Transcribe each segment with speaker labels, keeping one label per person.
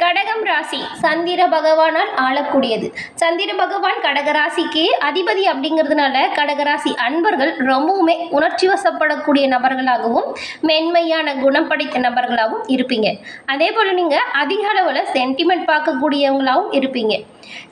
Speaker 1: கடகம் ராசி சந்திர பகவானால் ஆளக்கூடியது. சந்திர பகவான் கடகராசிக்கு அதிபதி அப்படிங்கிறதுனால கடகராசி அன்பர்கள் ரொம்பவுமே உணர்ச்சி வசப்படக்கூடிய நபர்களாகவும் மென்மையான குணம் படைத்த நபர்களாகவும் இருப்பீங்க. அதே போல் நீங்கள் அதிக அளவில் சென்டிமெண்ட் பார்க்கக்கூடியவங்களாகவும் இருப்பீங்க.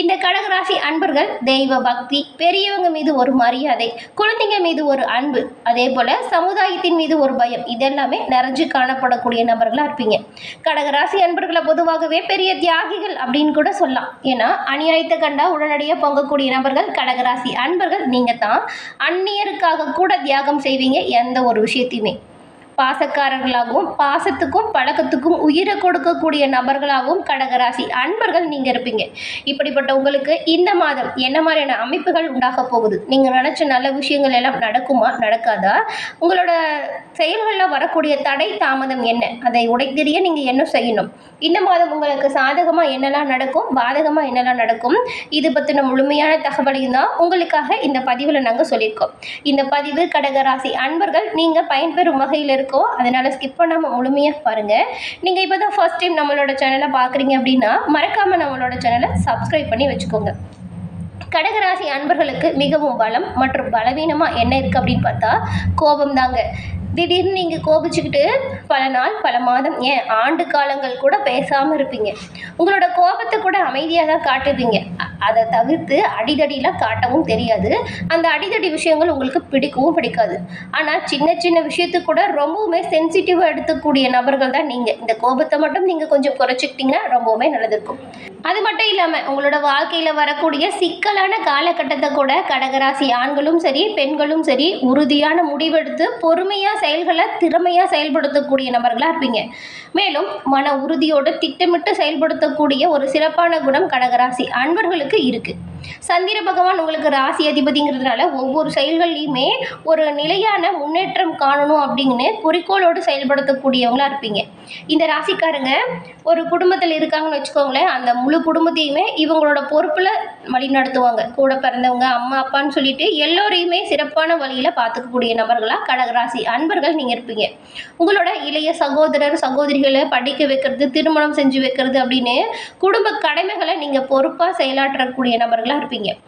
Speaker 1: இந்த கடகராசி அன்பர்கள் தெய்வ பக்தி பெரியவங்க மீது ஒரு மரியாதை குழந்தைங்க மீது ஒரு அன்பு அதே போல் சமுதாயத்தின் மீது ஒரு பயம் இதெல்லாமே நிறைஞ்சு காணப்படக்கூடிய நபர்களாக இருப்பீங்க. கடகராசி அன்பர்களை பொதுவாகவே பெரிய தியாகிகள் அப்படின்னு கூட சொல்லலாம். ஏன்னா அநியாயத்தை கண்டா உடனடியாக பொங்கக்கூடிய நபர்கள் கடகராசி அன்பர்கள். நீங்கள் தான் அந்நியருக்காக கூட தியாகம் செய்வீங்க எந்த ஒரு விஷயத்தையுமே. பாசக்காரர்களாகவும் பாசத்துக்கும் பழக்கத்துக்கும் உயிரை கொடுக்கக்கூடிய நபர்களாகவும் கடகராசி அன்பர்கள் நீங்கள் இருப்பீங்க. இப்படிப்பட்ட உங்களுக்கு இந்த மாதம் என்ன மாதிரியான அமைப்புகள் உண்டாக போகுது? நீங்கள் நினச்ச நல்ல விஷயங்கள் எல்லாம் நடக்குமா? நடக்காதா? உங்களோட செயல்களில் வரக்கூடிய தடை தாமதம் என்ன? அதை உடைத்தெறிய நீங்கள் என்ன செய்யணும்? இந்த மாதம் உங்களுக்கு சாதகமாக என்னெல்லாம் நடக்கும்? பாதகமாக என்னெல்லாம் நடக்கும்? இது பற்றின முழுமையான தகவலையும் தான் உங்களுக்காக இந்த பதிவில் நாங்கள் சொல்லியிருக்கோம். இந்த பதிவு கடகராசி அன்பர்கள் நீங்கள் பயன்பெறும் வகையில் இருக்கும். அதனால் ஸ்கிப் பண்ணாமல் முழுமையாக பாருங்கள் நீங்கள் இப்போ தான் ஃபர்ஸ்ட் டைம் நம்மளோட சேனலை பார்க்குறீங்க அப்படின்னா மறக்காமல் நம்மளோட சேனலை சப்ஸ்கிரைப் பண்ணி வச்சுக்கோங்க. கடகராசி அன்பர்களுக்கு மிகவும் பலம் மற்றும் பலவீனமாக என்ன இருக்குது அப்படின்னு பார்த்தா கோபம் தாங்க திடீர்னு நீங்கள் கோபிச்சுக்கிட்டு பல நாள் பல மாதம் ஏன் ஆண்டு காலங்கள் கூட பேசாமல் இருப்பீங்க. உங்களோட கோபத்தை கூட அமைதியாக தான் காட்டுவீங்க. அதை தவிர்த்து அடிதடியெலாம் காட்டவும் தெரியாது. அந்த அடிதடி விஷயங்கள் உங்களுக்கு பிடிக்கவும் பிடிக்காது. ஆனால் சின்ன சின்ன விஷயத்துக்கு கூட ரொம்பவுமே சென்சிட்டிவாக எடுத்துக்கூடிய நபர்கள் தான் நீங்கள் இந்த கோபத்தை மட்டும் நீங்கள் கொஞ்சம் குறைச்சிக்கிட்டிங்கன்னா ரொம்பவுமே நல்லதுக்கும் அது மட்டும் இல்லாமல் உங்களோட வாழ்க்கையில் வரக்கூடிய சிக்கலான காலகட்டத்தை கூட கடகராசி ஆண்களும் சரி பெண்களும் சரி உறுதியான முடிவெடுத்து பொறுமையாக செயல்களை திறமையாக செயல்படுத்தக்கூடிய நபர்களாக இருப்பீங்க. மேலும் மன உறுதியோடு திட்டமிட்டு செயல்படுத்தக்கூடிய ஒரு சிறப்பான குணம் கடகராசி அன்பர்களுக்கு இருக்குது சந்திர பகவான் உங்களுக்கு ராசி அதிபதிங்கிறதுனால ஒவ்வொரு செயல்கள்லையுமே ஒரு நிலையான முன்னேற்றம் காணணும் அப்படின்னு குறிக்கோளோடு செயல்படுத்தக்கூடியவங்களாக இருப்பீங்க. இந்த ராசிக்காரங்க ஒரு குடும்பத்தில் இருக்காங்கன்னு வச்சுக்கோங்களேன் அந்த முழு குடும்பத்தையுமே இவங்களோட பொறுப்பில் வழி நடத்துவாங்க. கூட பிறந்தவங்க அம்மா அப்பான்னு சொல்லிட்டு எல்லோரையுமே சிறப்பான வழியில் பார்த்துக்கக்கூடிய நபர்களாக கடகராசி அன்பர்கள் நீங்கள் இருப்பீங்க. உங்களோட இளைய சகோதரர் சகோதரிகளை படிக்க வைக்கிறது திருமணம் செஞ்சு வைக்கிறது அப்படின்னு குடும்ப கடமைகளை நீங்கள் பொறுப்பாக செயலாற்றக்கூடிய நபர்கள் நபர்களாக இருப்பீங்க.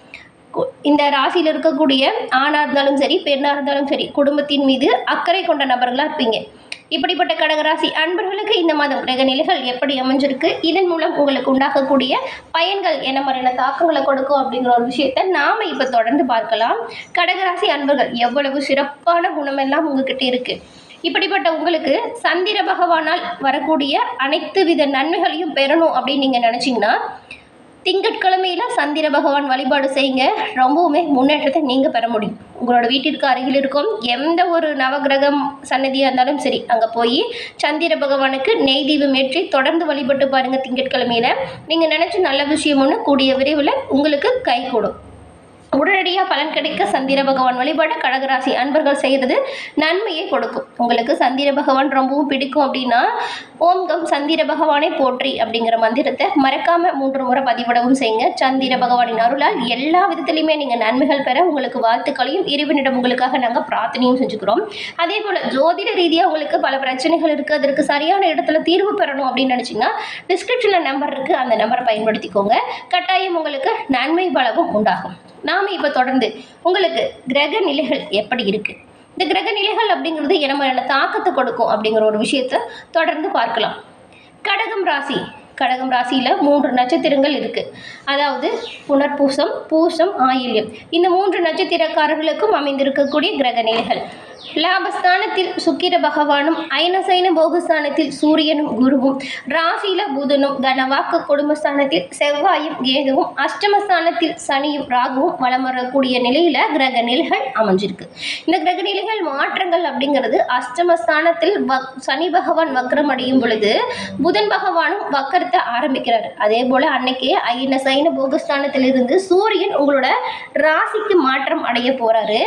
Speaker 1: கு- இந்த ராசியில் இருக்கக்கூடிய ஆணாக இருந்தாலும் சரி பெண்ணாக இருந்தாலும் சரி குடும்பத்தின் மீது அக்கறை கொண்ட நபர்களாக இருப்பீங்க. இப்படிப்பட்ட கடகராசி அன்பர்களுக்கு இந்த மாதம் கிரக நிலைகள் எப்படி அமைஞ்சிருக்கு? இதன் மூலம் உங்களுக்கு உண்டாகக்கூடிய பயன்கள் என்ன மாதிரியான தாக்கங்களை கொடுக்கும் அப்படிங்கிற ஒரு விஷயத்தை நாம் இப்போ தொடர்ந்து பார்க்கலாம். கடகராசி அன்பர்கள் எவ்வளவு சிறப்பான குணமெல்லாம் உங்ககிட்ட இருக்குது இப்படிப்பட்ட உங்களுக்கு சந்திர பகவானால் வரக்கூடிய அனைத்து வித நன்மைகளையும் பெறணும் அப்படின்னு நீங்கள் நினச்சிங்கன்னா திங்கட்கிழமையில சந்திர பகவான் வழிபாடு செய்யுங்க. ரொம்பவுமே முன்னேற்றத்தை நீங்கள் பெற முடியும். உங்களோட வீட்டிற்கு அருகில் இருக்கும் எந்த ஒரு நவகிரகம் சன்னதியாக இருந்தாலும் சரி அங்கே போய் சந்திர பகவானுக்கு நெய் தீபம் ஏற்றி தொடர்ந்து வழிபட்டு பாருங்கள் திங்கட்கிழமையில. நீங்கள் நினச்ச நல்ல விஷயம் ஒன்று கூடிய விரைவில் உங்களுக்கு கை கூடும். உடனடியாக பலன் கிடைக்க சந்திர பகவான் வழிபாடு கடகராசி அன்பர்கள் செய்கிறது நன்மையை கொடுக்கும். உங்களுக்கு சந்திர பகவான் ரொம்பவும் பிடிக்கும் அப்படின்னா ஓம்கம் சந்திர பகவானை போற்றி அப்படிங்கிற மந்திரத்தை மறக்காமல் மூன்று முறை பதிவிடவும் செய்யுங்க. சந்திர பகவானின் அருளால் எல்லா விதத்திலையுமே நீங்கள் நன்மைகள் பெற உங்களுக்கு வாழ்த்துக்களையும் இறைவனிடம் உங்களுக்காக நாங்கள் பிரார்த்தனையும் செஞ்சுக்கிறோம். அதே போல் ஜோதிட ரீதியாக உங்களுக்கு பல பிரச்சனைகள் இருக்குது அதற்கு சரியான இடத்துல தீர்வு பெறணும் அப்படின்னு நினச்சிங்கன்னா டிஸ்கிரிப்ஷனில் நம்பர் இருக்குது அந்த நம்பரை பயன்படுத்திக்கோங்க. கட்டாயம் உங்களுக்கு நன்மை பலவும் உண்டாகும். நான் நாம் இப்போ தொடர்ந்து உங்களுக்கு கிரக நிலைகள் எப்படி இருக்குது இந்த கிரக நிலைகள் அப்படிங்கிறது என்ன மாதிரியான தாக்கத்தை கொடுக்கும் அப்படிங்கிற ஒரு விஷயத்தை தொடர்ந்து பார்க்கலாம். கடகம் ராசி. கடகம் ராசியில் மூன்று நட்சத்திரங்கள் இருக்குது அதாவது புனர்பூசம் பூசம் ஆயில்யம். இந்த மூன்று நட்சத்திரக்காரர்களுக்கும் அமைந்திருக்கக்கூடிய கிரக நிலைகள். லாபஸ்தானத்தில் சுக்கிர பகவானும் அயனசைன போகஸ்தானத்தில் சூரியனும் குருவும் ராசியில புதனும் தனவாக்கு குடும்பஸ்தானத்தில் செவ்வாயும் கேதுவும் அஷ்டமஸ்தானத்தில் சனியும் ராகுவும் வலம் வரக்கூடிய நிலையில கிரக நிலைகள் அமைஞ்சிருக்கு. இந்த கிரக நிலைகள் மாற்றங்கள் அப்படிங்கிறது அஷ்டமஸ்தானத்தில் வக் சனி பகவான் வக்ரம் அடையும் பொழுது புதன் பகவானும் வக்கரத்தை ஆரம்பிக்கிறார். அதே போல அன்னைக்கே ஐன சைன போகஸ்தானத்திலிருந்து சூரியன் உங்களோட ராசிக்கு மாற்றம் அடைய போறாரு.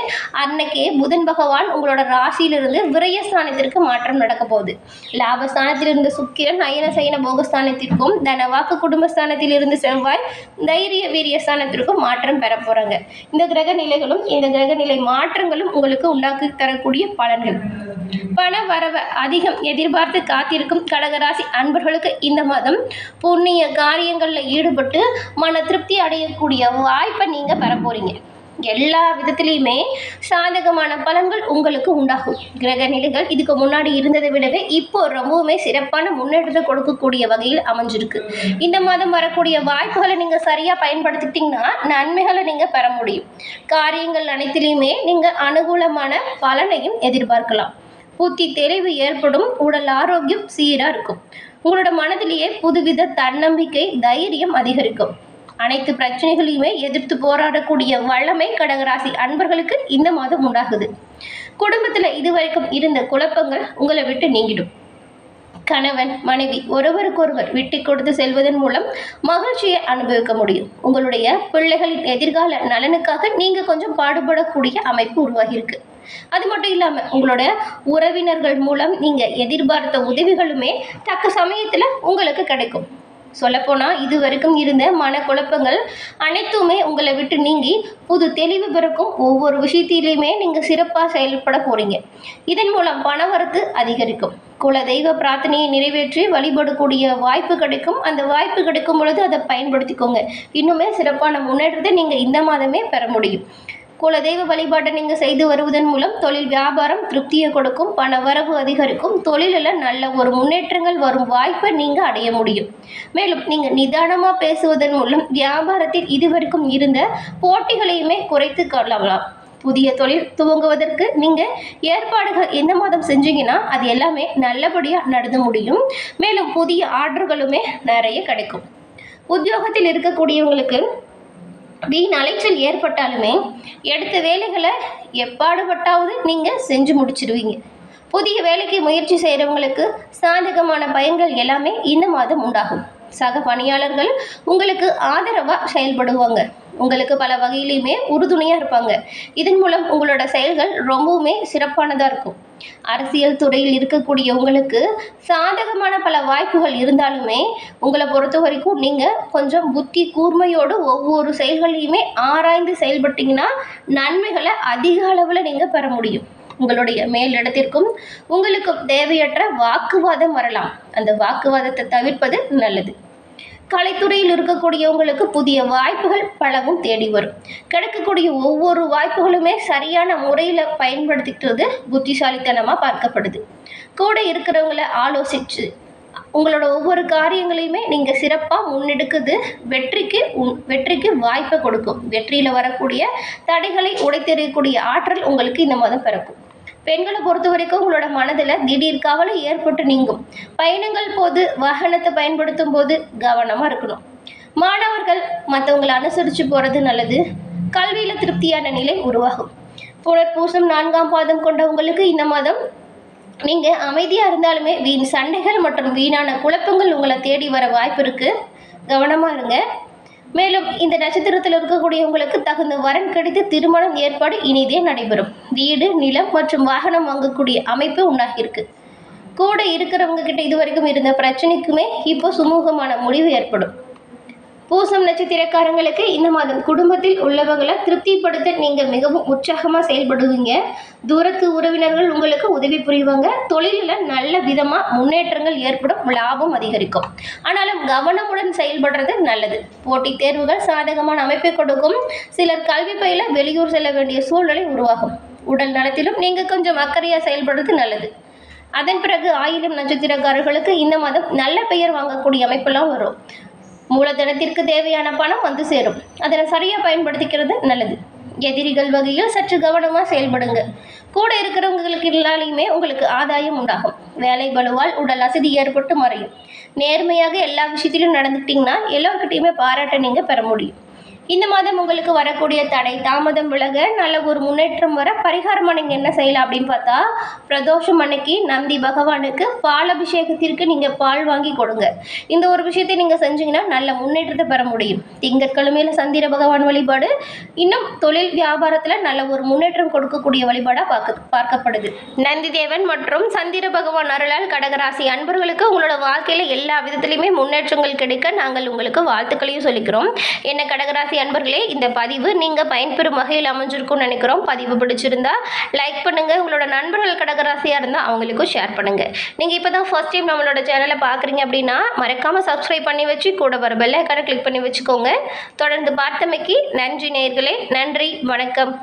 Speaker 1: அன்னைக்கே புதன் பகவான் உங்களோட ராசியிலிருந்து விரயஸ்தானத்திற்கு மாற்றம் நடக்க போகுது. லாபஸ்தானத்தில் இருந்த சுக்கிரன் அயன சயன போகஸ்தானத்திற்கும் தனவாக்கு குடும்பஸ்தானத்தில் இருந்து செவ்வாய் தைரிய வீரியஸ்தானத்திற்கும் மாற்றம் பெற போகிறாங்க இந்த கிரக நிலைகளும் இந்த கிரக நிலை மாற்றங்களும் உங்களுக்கு உண்டாக்கி தரக்கூடிய பலன்கள். பண வரவு அதிகம் எதிர்பார்த்து காத்திருக்கும் கடகராசி அன்பர்களுக்கு இந்த மாதம் புண்ணிய காரியங்களில் ஈடுபட்டு மன திருப்தி அடையக்கூடிய வாய்ப்பை நீங்கள் பெற போகிறீங்க எல்லா விதத்திலையுமே சாதகமான பலன்கள் உங்களுக்கு உண்டாகும். கிரக நிலைகள் இதுக்கு முன்னாடி இருந்ததை விடவே இப்போ ரொம்பவுமே சிறப்பான முன்னேற்றத்தை கொடுக்கக்கூடிய வகையில் அமைஞ்சிருக்கு. இந்த மாதம் வரக்கூடிய வாய்ப்புகளை நீங்கள் சரியாக பயன்படுத்திக்கிட்டிங்கன்னா நன்மைகளை நீங்கள் பெற முடியும். காரியங்கள் அனைத்திலையுமே நீங்கள் அனுகூலமான பலனையும் எதிர்பார்க்கலாம். புத்தி தெளிவு ஏற்படும் உடல் ஆரோக்கியம் சீராக இருக்கும். உங்களோட மனதிலேயே புதுவித தன்னம்பிக்கை தைரியம் அதிகரிக்கும். அனைத்து பிரச்சனைகளையுமே எதிர்த்து போராடக்கூடிய வல்லமை கடகராசி அன்பர்களுக்கு இந்த மாதம் உண்டாகுது. குடும்பத்தில் இதுவரைக்கும் இருந்த குழப்பங்கள் உங்களை விட்டு நீங்கிடும். கணவன் மனைவி ஒருவருக்கொருவர் விட்டு கொடுத்து செல்வதன் மூலம் மகிழ்ச்சியை அனுபவிக்க முடியும். உங்களுடைய பிள்ளைகளின் எதிர்கால நலனுக்காக நீங்கள் கொஞ்சம் பாடுபடக்கூடிய அமைப்பு உருவாகியிருக்கு. அது மட்டும் இல்லாமல் உங்களோட உறவினர்கள் மூலம் நீங்கள் எதிர்பார்த்த உதவிகளுமே தக்க சமயத்தில் உங்களுக்கு கிடைக்கும். சொல்லப்போனால் இது வரைக்கும் இருந்த மனக்குழப்பங்கள் அனைத்துமே உங்களை விட்டு நீங்கி புது தெளிவு பிறக்கும் ஒவ்வொரு விஷயத்திலையுமே நீங்கள் சிறப்பாக செயல்பட போகிறீங்க இதன் மூலம் பணவரத்து அதிகரிக்கும். குல தெய்வ பிரார்த்தனையை நிறைவேற்றி வழிபடக்கூடிய வாய்ப்பு கிடைக்கும். அந்த வாய்ப்பு கிடைக்கும் பொழுது அதை பயன்படுத்திக்கோங்க. இன்னுமே சிறப்பான முன்னேற்றத்தை நீங்கள் இந்த மாதமே பெற முடியும். குலதெய்வ வழிபாட்டை நீங்கள் செய்து வருவதன் மூலம் தொழில் வியாபாரம் திருப்தியை கொடுக்கும் பண வரவு அதிகரிக்கும் தொழிலில் நல்ல ஒரு முன்னேற்றங்கள் வரும் வாய்ப்பை நீங்கள் அடைய முடியும். மேலும் நீங்கள் நிதானமாக பேசுவதன் மூலம் வியாபாரத்தில் இதுவரைக்கும் இருந்த போட்டிகளையுமே குறைத்து கொள்ளலாம். புதிய தொழில் துவங்குவதற்கு நீங்கள் ஏற்பாடுகள் எந்த மாதம் செஞ்சீங்கன்னா அது எல்லாமே நல்லபடியாக நடந்து முடியும். மேலும் புதிய ஆர்டர்களுமே நிறைய கிடைக்கும். உத்தியோகத்தில் இருக்கக்கூடியவங்களுக்கு வீண் அலைச்சல் ஏற்பட்டாலுமே எடுத்த வேலைகளை எப்பாடுபட்டாவது நீங்கள் செஞ்சு முடிச்சிடுவீங்க. புதிய வேலைக்கு முயற்சி செய்கிறவங்களுக்கு சாதகமான பயன்கள் எல்லாமே இந்த மாதம் உண்டாகும். சக பணியாளர்கள் உங்களுக்கு ஆதரவாக செயல்படுவாங்க. உங்களுக்கு பல வகையிலையுமே உறுதுணையாக இருப்பாங்க. இதன் மூலம் உங்களோட செயல்கள் ரொம்பவுமே சிறப்பானதாக இருக்கும். அரசியல் துறையில் இருக்கக்கூடிய உங்களுக்கு சாதகமான பல வாய்ப்புகள் இருந்தாலுமே உங்களை பொறுத்த வரைக்கும் நீங்கள் கொஞ்சம் புத்தி கூர்மையோடு ஒவ்வொரு செயல்களையுமே ஆராய்ந்து செயல்பட்டீங்கன்னா நன்மைகளை அதிக அளவில் நீங்கள் பெற முடியும். உங்களுடைய மேலிடத்திற்கும் உங்களுக்கும் தேவையற்ற வாக்குவாதம் வரலாம். அந்த வாக்குவாதத்தை தவிர்ப்பது நல்லது. கலைத்துறையில் இருக்கக்கூடியவங்களுக்கு புதிய வாய்ப்புகள் பலவும் தேடி வரும். கிடைக்கக்கூடிய ஒவ்வொரு வாய்ப்புகளுமே சரியான முறையில் பயன்படுத்திக்கிறது புத்திசாலித்தனமாக பார்க்கப்படுது. கூட இருக்கிறவங்கள ஆலோசித்து உங்களோட ஒவ்வொரு காரியங்களையுமே நீங்கள் சிறப்பாக முன்னெடுக்குது வெற்றிக்கு உன் வெற்றிக்கு வாய்ப்பை கொடுக்கும். வெற்றியில் வரக்கூடிய தடைகளை உடைத்தெறியக்கூடிய ஆற்றல் உங்களுக்கு இந்த மாதம் பிறக்கும். பெண்களை பொறுத்த வரைக்கும் உங்களோட மனதில் திடீர் கவலை ஏற்பட்டு நீங்கும். பயணங்கள் போது வாகனத்தை பயன்படுத்தும் போது கவனமாக இருக்கணும். மாணவர்கள் மற்றவங்களை அனுசரித்து போகிறது நல்லது. கல்வியில் திருப்தியான நிலை உருவாகும். புனர்பூசம் நான்காம் பாதம் கொண்ட உங்களுக்கு இந்த மாதம் நீங்கள் அமைதியாக இருந்தாலுமே வீண் சண்டைகள் மற்றும் வீணான குழப்பங்கள் உங்களை தேடி வர வாய்ப்பு இருக்குது கவனமாக இருங்க. மேலும் இந்த நட்சத்திரத்தில் இருக்கக்கூடியவங்களுக்கு தகுந்த வரன் கிடைத்து திருமணம் ஏற்பாடு இனிதே நடைபெறும். வீடு நிலம் மற்றும் வாகனம் வாங்கக்கூடிய அமைப்பு உண்டாகியிருக்கு. கூட இருக்கிறவங்க கிட்ட இதுவரைக்கும் இருந்த பிரச்சனைக்குமே இப்போ சுமூகமான முடிவு ஏற்படும். பூசம் நட்சத்திரக்காரங்களுக்கு இந்த மாதம் குடும்பத்தில் உள்ளவங்களை திருப்திப்படுத்த நீங்கள் மிகவும் உற்சாகமாக செயல்படுவீங்க. தூரத்து உறவினர்கள் உங்களுக்கு உதவி புரிவாங்க. தொழிலில் நல்ல விதமாக முன்னேற்றங்கள் ஏற்படும் லாபம் அதிகரிக்கும். ஆனாலும் கவனமுடன் செயல்படுறது நல்லது. போட்டித் தேர்வுகள் சாதகமான அமைப்பை கொடுக்கும். சிலர் கல்வி பயில வெளியூர் செல்ல வேண்டிய சூழ்நிலை உருவாகும். உடல் நலத்திலும் நீங்கள் கொஞ்சம் அக்கறையாக செயல்படுறது நல்லது. அதன் பிறகு ஆயிரம் நட்சத்திரக்காரர்களுக்கு இந்த மாதம் நல்ல பெயர் வாங்கக்கூடிய அமைப்பெல்லாம் வரும். மூலதனத்திற்கு தேவையான பணம் வந்து சேரும். அதனை சரியாக பயன்படுத்திக்கிறது நல்லது. எதிரிகள் வகையில் சற்று கவனமாக செயல்படுங்க. கூட இருக்கிறவங்களுக்கு எல்லாலையுமே உங்களுக்கு ஆதாயம் உண்டாகும். வேலை பலுவால் உடல் அசதி ஏற்பட்டு மறையும். நேர்மையாக எல்லா விஷயத்திலும் நடந்துக்கிட்டிங்கன்னா எல்லோருக்கிட்டையுமே பாராட்ட நீங்கள் பெற முடியும். இந்த மாதம் உங்களுக்கு வரக்கூடிய தடை தாமதம் விலக நல்ல ஒரு முன்னேற்றம் வர பரிகாரமாக நீங்கள் என்ன செய்யலாம் அப்படின்னு பார்த்தா பிரதோஷம் அன்னைக்கு நந்தி பகவானுக்கு பால் அபிஷேகத்திற்கு நீங்கள் பால் வாங்கி கொடுங்க. இந்த ஒரு விஷயத்தை நீங்கள் செஞ்சீங்கன்னா நல்ல முன்னேற்றத்தை பெற முடியும். திங்கட்கிழமையில் சந்திர பகவான் வழிபாடு இன்னும் தொழில் வியாபாரத்தில் நல்ல ஒரு முன்னேற்றம் கொடுக்கக்கூடிய வழிபாடாக பார்க்க பார்க்கப்படுது. நந்தி தேவன் மற்றும் சந்திர பகவான் அருளால் கடகராசி அன்பர்களுக்கு உங்களோட வாழ்க்கையில் எல்லா விதத்திலையுமே முன்னேற்றங்கள் கிடைக்க நாங்கள் உங்களுக்கு வாழ்த்துக்களையும் சொல்லிக்கிறோம். என்ன கடகராசி அன்பர்களே இந்த பதிவு நீங்கள் பயன்பெறும் வகையில் அமைஞ்சிருக்கும்னு நினைக்கிறோம். பதிவு பிடிச்சிருந்தா லைக் பண்ணுங்கள் உங்களோட நண்பர்கள் கடகராசியாக இருந்தால் அவங்களுக்கும் ஷேர் பண்ணுங்கள் நீங்கள் இப்போ தான் ஃபர்ஸ்ட் டைம் நம்மளோட சேனலை பார்க்குறீங்க அப்படின்னா மறக்காமல் சப்ஸ்கிரைப் பண்ணி வச்சு கூட வர பெல்லைக்கான கிளிக் பண்ணி வச்சுக்கோங்க. தொடர்ந்து பார்த்தமைக்கு நன்றி நேர்களே நன்றி. வணக்கம்.